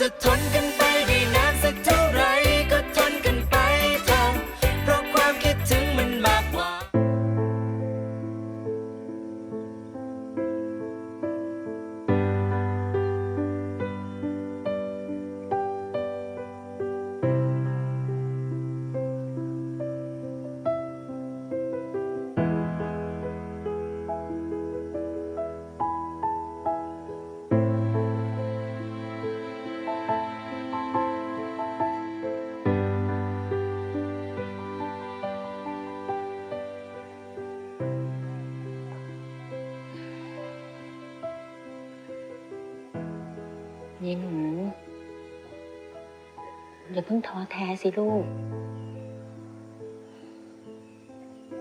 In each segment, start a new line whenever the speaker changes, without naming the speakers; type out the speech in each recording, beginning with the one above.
จะ
ยายหนู อย่าเพิ่งท้อแท้สิลูก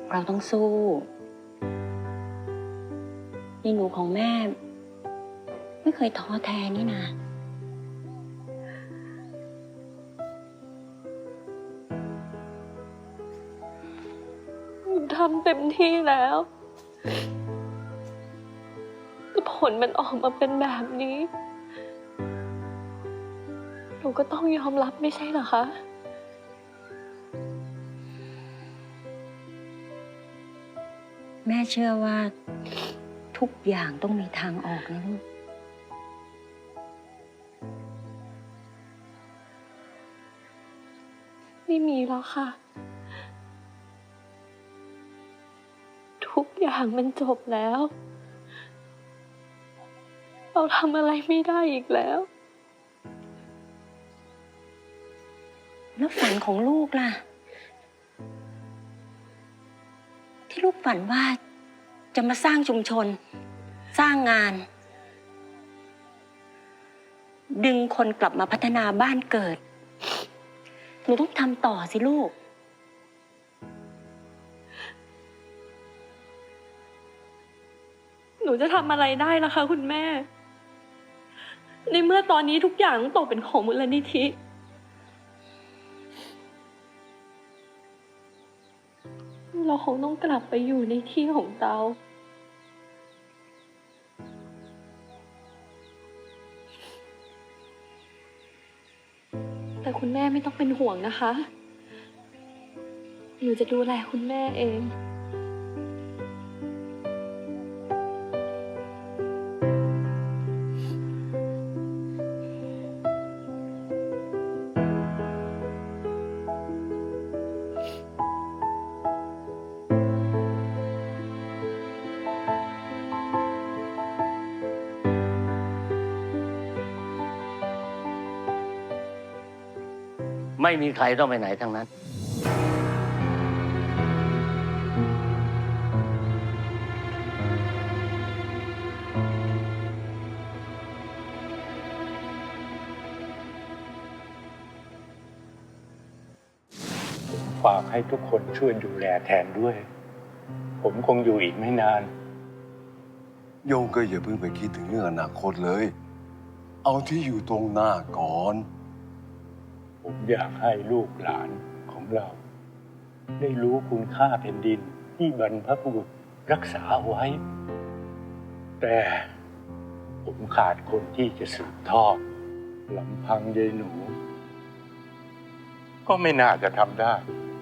เราต้องสู้ยายหนูของแม่ ไม่เคยท้อแท้นี่นา
หนูทำเต็มที่แล้วแต่ผลมันออกมาเป็นแบบนี้ ก็ต้องยอมรับไม่ใช่เหรอคะ
แม่เชื่อว่า ทุกอย่างต้องมีทางออกนะลูก
ไม่มีแล้วค่ะ ทุกอย่างมันจบแล้ว เราทำอะไรไม่ได้อีกแล้ว
แล้วฝันของลูกล่ะ ที่ลูกฝันว่าจะมาสร้างชุมชน สร้างงาน ดึงคนกลับมาพัฒนาบ้านเกิด หนูต้องทำต่อสิลูก
หนูจะทำอะไรได้ล่ะคะ คุณแม่ ในเมื่อตอนนี้ทุกอย่างต้องตกเป็นของมูลนิธิ เราคงต้องกลับไปอยู่ในที่ของเราแต่คุณแม่ไม่ต้องเป็นห่วงนะคะ หนูจะดูแลคุณแม่เอง
ไม่มีใครต้องไปไหนทั้งนั้น
ฝากให้ทุกคนช่วยดูแลแทนด้วย ผมคงอยู่อีกไม่นาน
โยงก็อย่าเพิ่งไปคิดถึงเรื่องอนาคตเลย เอาที่อยู่ตรงหน้าก่อน
ผมอยากให้ลูกหลานของเรา ได้รู้คุณค่าแผ่นดินที่บรรพบุรุษรักษาเอาไว้ แต่ผมขาดคนที่จะสืบทอดลำพังยายหนู ก็ไม่น่าจะทำได้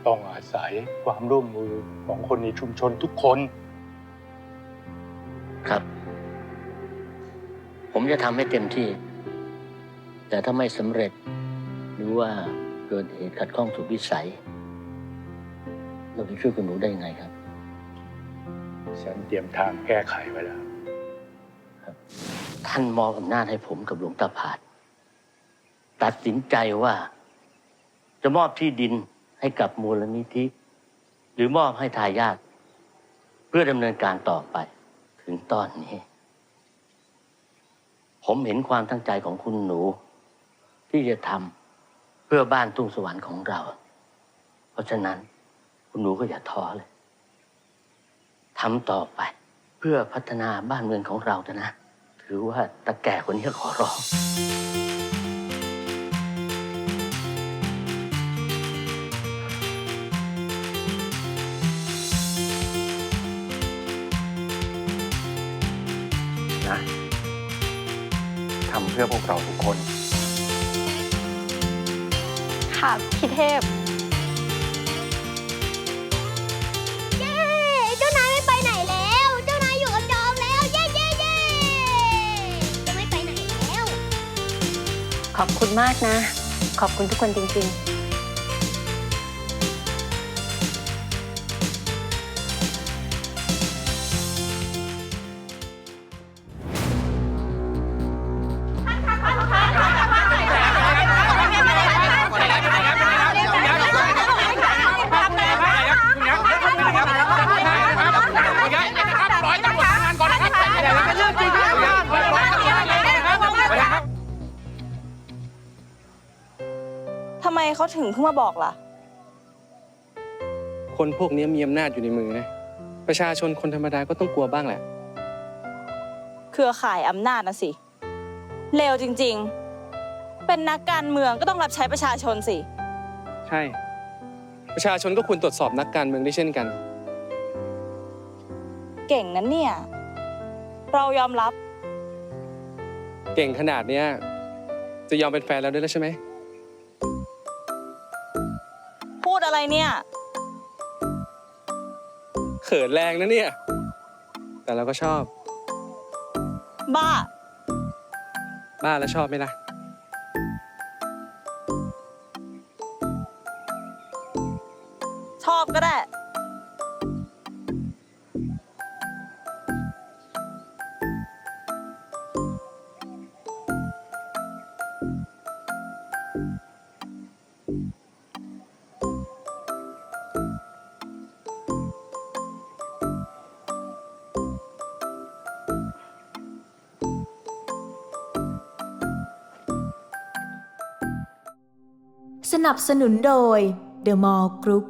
ต้องอาศัยความร่วมมือของคนในชุมชนทุกคน
ครับ ผมจะทำให้เต็มที่ แต่ถ้าไม่สำเร็จ หรือว่าเกิดเหตุขัดข้องสุดวิสัย เราจะช่วยคุณหนูได้ยังไงครับ
ฉันเตรียมทางแก้ไขไว้แล้ว
ท่านมอบอำนาจให้ผมกับหลวงตาผาด ตัดสินใจว่า จะมอบที่ดินให้กับมูลนิธิ หรือมอบให้ทายาทเพื่อดำเนินการต่อไป ถึงตอนนี้ ผมเห็นความตั้งใจของคุณหนู ที่จะทำ เพื่อบ้านทุ่งสวรรค์ของเรา เพราะฉะนั้นคุณหนูก็อย่าท้อเลยทำต่อไปเพื่อพัฒนาบ้านเมืองของเราเถอะนะ ถือว่าตาแก่คนนี้ขอร้อง
นะทำเพื่อพวกเราทุกคน
ค่ะพี่เทพ
เย้ เจ้านายไม่ไปไหนแล้ว เจ้านายอยู่กับจอมแล้ว เย้เย้เย้จะไม่ไปไหนแล้ว
ขอบคุณมากนะ ขอบคุณทุกคนจริงๆ
เขาถึงเพิ่งมาบอกล่ะ
คนพวกนี้มีอำนาจอยู่ในมือนะ ประชาชนคนธรรมดาก็ต้องกลัวบ้างแหละ
เครือข่ายอำนาจนะสิ เลวจริงๆ เป็นนักการเมืองก็ต้องรับใช้ประชาชนสิ
ใช่ ประชาชนก็ควรตรวจสอบนักการเมืองได้เช่นกัน
เก่งนั้นเนี่ย เรายอมรับ
เก่งขนาดเนี้ยจะยอมเป็นแฟนเราด้วยแล้วใช่ไหม
ดอะไรเนี่ย
เขินแรงนะเนี่ย แต่เราก็ชอบ
บ้า
บ้าแล้วชอบไหมล่ะ
ชอบก็ได้
สนับสนุนโดย The Mall Group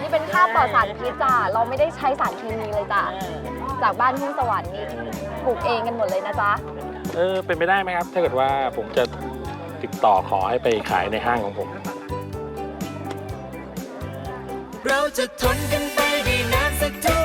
นี่เป็นข้าวปลอดสารพิษจ้ะเราไม่ได้ใช้สารเคมีเลยจ้ะจากบ้านทุ่งสวรรค์นี่ปลูกเองกันหมดเลยนะจ๊ะ
เออเป็นไปได้ไหมครับ ถ้าเกิดว่าผมจะติดต่อขอให้ไปขายในห้างของผม
เราจะทนกันไปได้